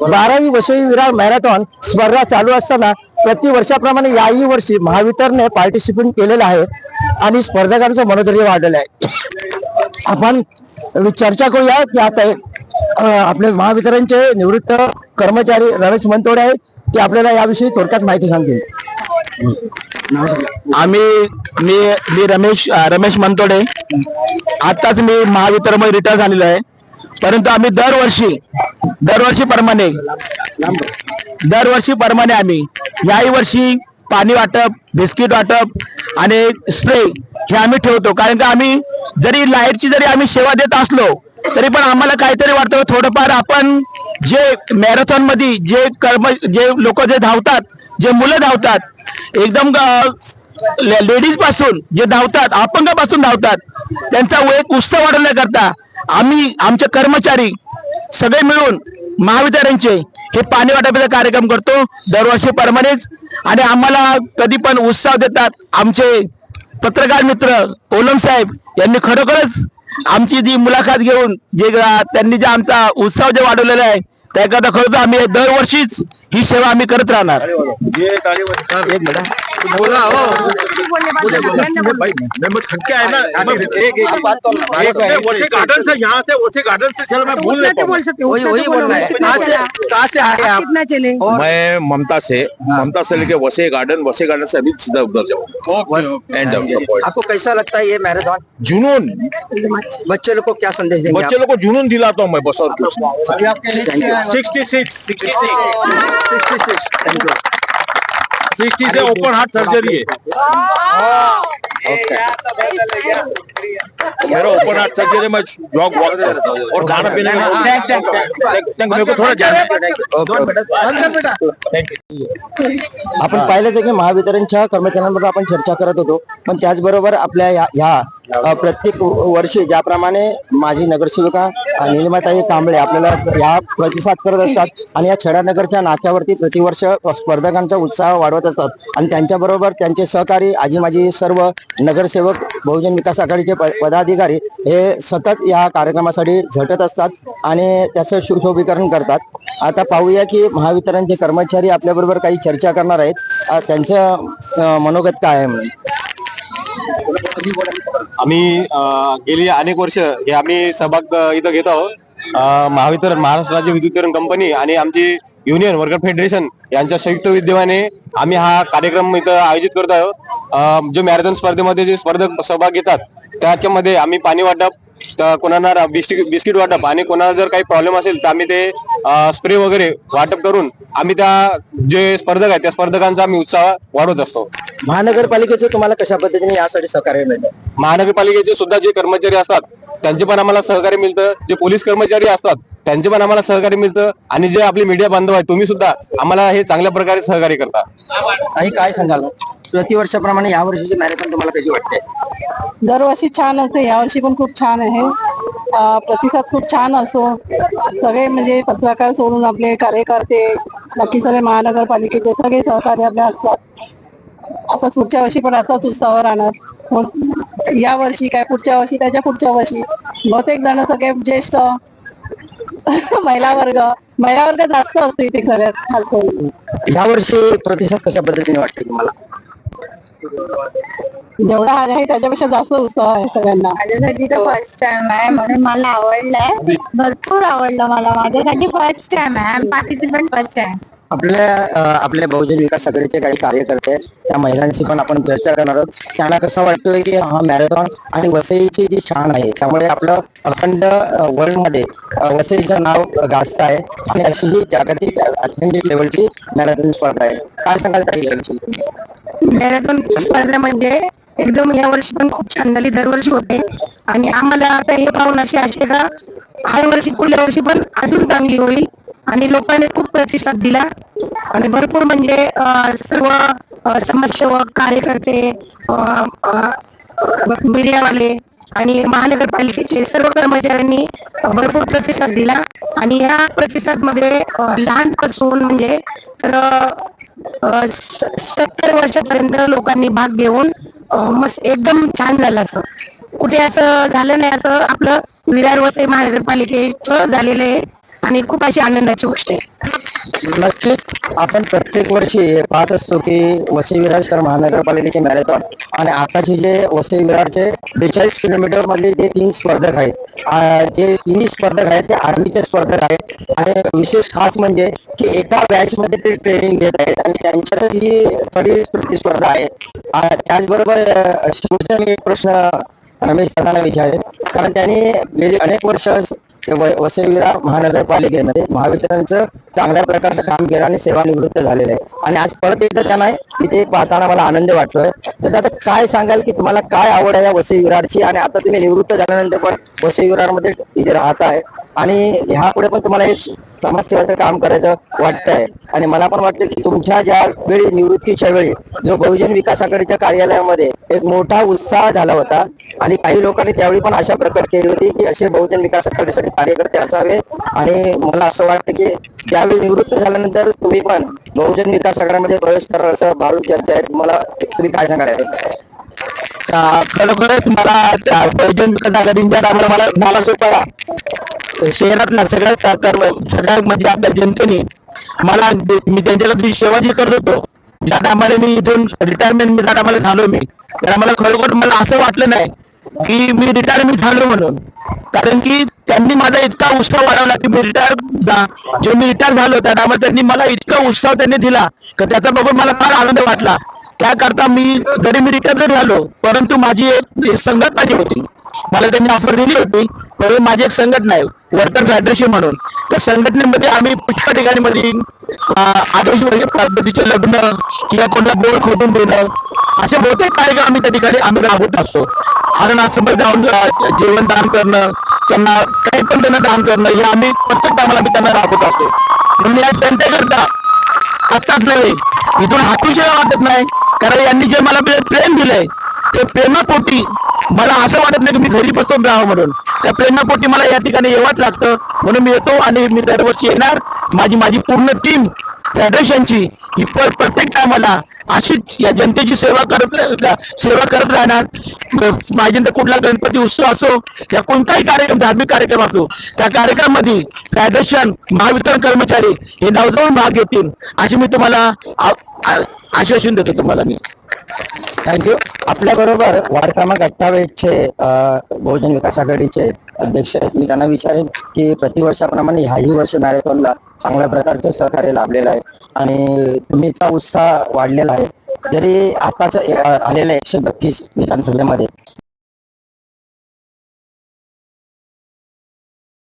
बारावी वसई विरार मॅरेथॉन स्पर्धा चालू असताना प्रति वर्षाप्रमाणे याही वर्षी महावितरणने पार्टिसिपेट केलेलं आहे आणि स्पर्धकांचं मनोधैर्य वाढलेलं आहे. आपण चर्चा करूया की आता आपले महावितरणचे निवृत्त कर्मचारी रमेश मनतोडे आहेत. ते आपल्याला याविषयी थोडक्यात माहिती सांगतील. आम्ही मी मी रमेश रमेश मनतोडे आताच मी महावितरणमध्ये रिटायर झालेलो आहे. परंतु आम्ही दरवर्षी दरवर्षी परमाने दरवर्षी परमाने आम्ही याही वर्षी पाणी वाटप बिस्किट वाटप आणि स्प्रे हे आम्ही ठेवतो. कारण का आम्ही जरी लाईटची जरी आम्ही सेवा देत असलो तरी पण आम्हाला काहीतरी वाटतं. थोडंफार आपण जे मॅरेथॉनमध्ये जे कर्म जे लोक जे धावतात जे मुलं धावतात एकदम लेडीजपासून जे धावतात अपंगापासून धावतात त्यांचा एक उत्साह वाढवण्याकरता आम्ही आमचे कर्मचारी सगळे मिळून महाविद्यालयांचे हे पाणी वाटपाचा कार्यक्रम करतो. दरवर्षीप्रमाणेच आणि आम्हाला कधी पण उत्साह देतात आमचे पत्रकार मित्र ओलम साहेब यांनी खरोखरच आमची जी मुलाखत घेऊन जे त्यांनी जे आमचा उत्साह जे वाढवलेला आहे त्याकरता खरं आम्ही दरवर्षीच ही सेवा आम्ही करत राहणार. एक मिनिट. गार्डन से यहाँ से उसी गार्डन से चलो मैं भूल नहीं बोल सकते वही वही तो बोल बोलो, रहा है। कहाँ से चला? कहाँ से आए आप? कितना चले? मैं ममता से ममता से लेके वसे गार्डन वसे गार्डन से अभी सीधा उधर जाऊँगा एंड पॉइंट आपको कैसा लगता है ये मैराथन? जुनून। बच्चे लोग को क्या संदेश देंगे बच्चे लोग को जुनून दिलाता हूँ मैं बस और कुछ thank you sixty six sixty six sixty say open heart surgery है मेरा ओपन हार्ट सर्जरी मैं जॉग वॉक करता हूँ और खाना पीने. मेरे को थोड़ा जाना आपण पाहिलं की महावितरणच्या कर्मचाऱ्यांबरोबर आपण चर्चा करत होतो पण त्याचबरोबर आपल्या या ह्या प्रत्येक वर्षी ज्याप्रमाणे माझी नगरसेविका निलमाताई कांबळे आपल्याला या प्रतिसाद करत असतात आणि या छडानगरच्या नात्यावरती प्रतिवर्ष स्पर्धकांचा उत्साह वाढवत असतात. आणि त्यांच्याबरोबर त्यांचे सहकारी आजी माजी सर्व नगरसेवक बहुजन विकास आघाडीचे प- पदाधिकारी हे सतत या कार्यक्रमासाठी झटत असतात आणि त्याचं सुशोभीकरण करतात. आता पाहूया की महावितरणचे कर्मचारी आपल्याबरोबर काही चर्चा करणार आहेत. त्यांचं मनोगत काय आहे म्हणून? आम्ही गेली अनेक वर्ष हे आम्ही सहभाग इथं घेत आहोत. महावितरण महाराष्ट्र राज्य विद्युत कंपनी आणि आमची युनियन वर्कर फेडरेशन यांच्या संयुक्त विद्यमाने आम्ही हा कार्यक्रम इथं आयोजित करत आहोत. जो मॅरेथॉन स्पर्धेमध्ये जे स्पर्धक सहभाग घेतात त्याच्यामध्ये आम्ही पाणी वाटप कोणाला बिस्किट बिस्किट वाटप आणि कोणाला जर काही प्रॉब्लेम असेल तर आम्ही ते स्प्रे वगैरे वाटप करून आम्ही त्या जे स्पर्धक आहेत त्या स्पर्धकांचा आम्ही उत्साह वाढवत असतो. महानगरपालिकेचे तुम्हाला कशा पद्धतीने यासाठी सहकार्य मिळतं? महानगरपालिकेचे सुद्धा जे कर्मचारी असतात त्यांचे पण आम्हाला सहकार्य मिळतं. जे पोलीस कर्मचारी असतात त्यांचे पण आम्हाला सहकार्य मिळतं आणि जे आपले मीडिया बांधव आहेत तुम्ही सुद्धा आम्हाला हे चांगल्या प्रकारे सहकार्य करता. आणि काय सांगाल? प्रतिवर्षाप्रमाणे या वर्षीची मॅरेथॉन तुम्हाला कशी वाटते? दरवर्षी छान असते. यावर्षी पण खूप छान आहे. प्रतिसाद खूप छान असो सगळे म्हणजे पत्रकार सोडून आपले कार्यकर्ते बाकी सगळे महानगरपालिकेचे सगळे सहकार्य आपले असतात. आता पुढच्या वर्षी पण असाच उत्साह राहणार. मग या वर्षी काय पुढच्या वर्षी त्याच्या पुढच्या वर्षी बहुतेक जण सगळे ज्येष्ठ महिला वर्ग. महिला वर्ग जास्त असते इथे खऱ्यात खास करून या वर्षी प्रतिसाद कशा पद्धतीने वाटते तुम्हाला? जेवढा आज आहे त्याच्यापेक्षा जास्त उत्साह आहे सगळ्यांना. माझ्यासाठी तर फर्स्ट टाइम आहे म्हणून मला आवडलंय. भरपूर आवडलं मला. माझ्यासाठी फर्स्ट टाइम आहे. पार्टिसिपंट फर्स्ट टाइम आपल्या आपल्या बहुजन विकास आघाडीचे काही कार्यकर्ते त्या महिलांशी पण आपण चर्चा करणार आहोत. त्यांना कसं वाटतोय की हा मॅरेथॉन आणि वसईची जी छान आहे त्यामुळे आपलं अखंड वर्ल्डमध्ये वसईचं नाव गाजत आहे आणि अशी ही जागतिक अथलेटिक लेवलची मॅरेथॉन स्पर्धा आहे. काय सांगाल ताई मॅरेथॉन म्हणजे एकदम या वर्षी पण खूप छान झाली दरवर्षी होते. आणि आम्हाला आता हे पाहून अशी असे का हर वर्षी पुढल्या वर्षी पण अजून चांगली होईल. आणि लोकांनी खूप प्रतिसाद दिला. आणि भरपूर म्हणजे सर्व समाजसेवक कार्यकर्ते मीडियावाले आणि महानगरपालिकेचे सर्व कर्मचाऱ्यांनी भरपूर प्रतिसाद दिला. आणि या प्रतिसादमध्ये लहानपासून म्हणजे तर सत्तर वर्षापर्यंत लोकांनी भाग घेऊन मस्त एकदम छान झालं असं. कुठे असं झालं नाही असं आपलं विरार वसई महानगरपालिकेचं झालेलं आहे. आणि खूप अशी आनंदाची गोष्ट आहे. नक्कीच. आपण प्रत्येक वर्षी पाहत असतो की वसई विरार शहर महानगरपालिकेचे मॅरेथॉन आणि आताचे जे वसई विराजचे बेचाळीस किलोमीटर मधले जे तीन स्पर्धक आहेत जे तिन्ही स्पर्धक आहेत ते आर्मीचे स्पर्धक आहेत. आणि विशेष खास म्हणजे की एका बॅच मध्ये ते ट्रेनिंग देत आहेत आणि त्यांच्यातच ही खरी प्रतिस्पर्धा आहे. त्याचबरोबर शेवटचा मी एक प्रश्न रमेश दादांना विचारेल कारण त्यांनी गेली अनेक वर्ष व- वसई महानगरपालिकेमध्ये महावितरणचं चांगल्या प्रकारचं काम केलं आणि सेवानिवृत्त झालेलं आहे आणि आज परत एकदा त्यांना इथे पाहताना मला आनंद वाटतोय. तर आता काय सांगाल की तुम्हाला काय आवड आहे या वसई विरारची? आणि आता तुम्ही निवृत्त झाल्यानंतर पण वसई विरारमध्ये इथे राहत आहे आणि ह्या पुढे पण तुम्हाला एक समाजसेवाचं काम करायचं वाटतंय. आणि मला पण वाटतं की तुमच्या ज्या वेळी निवृत्तीच्या वेळी जो बहुजन विकास आघाडीच्या कार्यालयामध्ये एक मोठा उत्साह झाला होता आणि काही लोकांनी त्यावेळी पण अशा प्रकट केली होती की असे बहुजन विकास आघाडीसाठी कार्यकर्ते असावे. आणि मला असं वाटतं की त्यावेळी निवृत्त झाल्यानंतर तुम्ही पण बहुजन विकास आघाडीमध्ये प्रवेश करणार असं भारूड चर्चा आहे. तुम्हाला तुम्ही काय सांगायचं खरोखरच मला बहुजन विकास आघाडीच्या मला मला सोपा शहरातल्या सगळ्या सरकार सगळ्या म्हणजे आपल्या जनतेने मला मी त्यांच्याकडे जी सेवा जी करत होतो ज्या टायमाला मी इथून रिटायरमेंट मी ज्या टायमाला झालो मी. त्या मला खरोखर मला असं वाटलं नाही की मी रिटायरमेंट झालो म्हणून. कारण की त्यांनी माझा इतका उत्साह वाढवला की मी रिटायर जेव्हा मी रिटायर झालो त्या टायमाला त्यांनी मला इतका उत्साह त्यांनी दिला की त्याचा बघून मला फार आनंद वाटला. त्याकरता मी जरी मी रिटायर झालो परंतु माझी एक संगत माझी होती मला त्यांनी ऑफर दिली होती परंतु माझी एक संघटना आहे वर्कर फेडरेशन म्हणून. त्या संघटनेमध्ये आम्ही पुष्कळ ठिकाणी म्हणजे, मध्ये आदर्श म्हणजे पद्धतीचे लग्न किंवा कोणाला बोर्ड खोटून देणं असे बहुतेक कार्यक्रम आम्ही त्या ठिकाणी आम्ही राबवत असतो. कारण असं जाऊन जेवण दान करणं त्यांना काही पण त्यांना दान करणं हे आम्ही प्रत्येक कामाला आम्ही त्यांना राबवत असतो. म्हणून या जनतेकरता आत्ताच नव्हे इथून हातूशिवाय वाटत नाही. कारण यांनी जे मला प्रेम दिलंय ते प्रेमापोटी मला असं वाटत नाही तुम्ही मी घरी बसून राहावं म्हणून. त्या प्रेरणापोटी मला या ठिकाणी येवाच लागतं. म्हणून मी येतो आणि मी दरवर्षी येणार. माझी माझी पूर्ण टीम फेडरेशनची ही प्रत्येक टायमाला अशीच या जनतेची सेवा करत सेवा करत राहणार. माझी तर कुठला गणपती उत्सव असो या कोणताही कार्यक्रम धार्मिक कार्यक्रम असो त्या कार्यक्रमामध्ये फेडरेशन महावितरण कर्मचारी हे नवजवळ भाग घेतील. अशी मी तुम्हाला आश्वासन देतो तुम्हाला मी. थँक्यू आपल्या बरोबर वार्ड क्रमांक अठ्ठावीसचे बहुजन विकास आघाडीचे अध्यक्ष आहेत. मी त्यांना विचारेन की प्रतिवर्षाप्रमाणे ह्याही वर्ष मॅरेथॉनला चांगल्या प्रकारचं सहकार्य लाभलेलं आहे आणि तुम्हीचा उत्साह वाढलेला आहे. जरी आताच आलेल्या एकशे बत्तीस विधानसभेमध्ये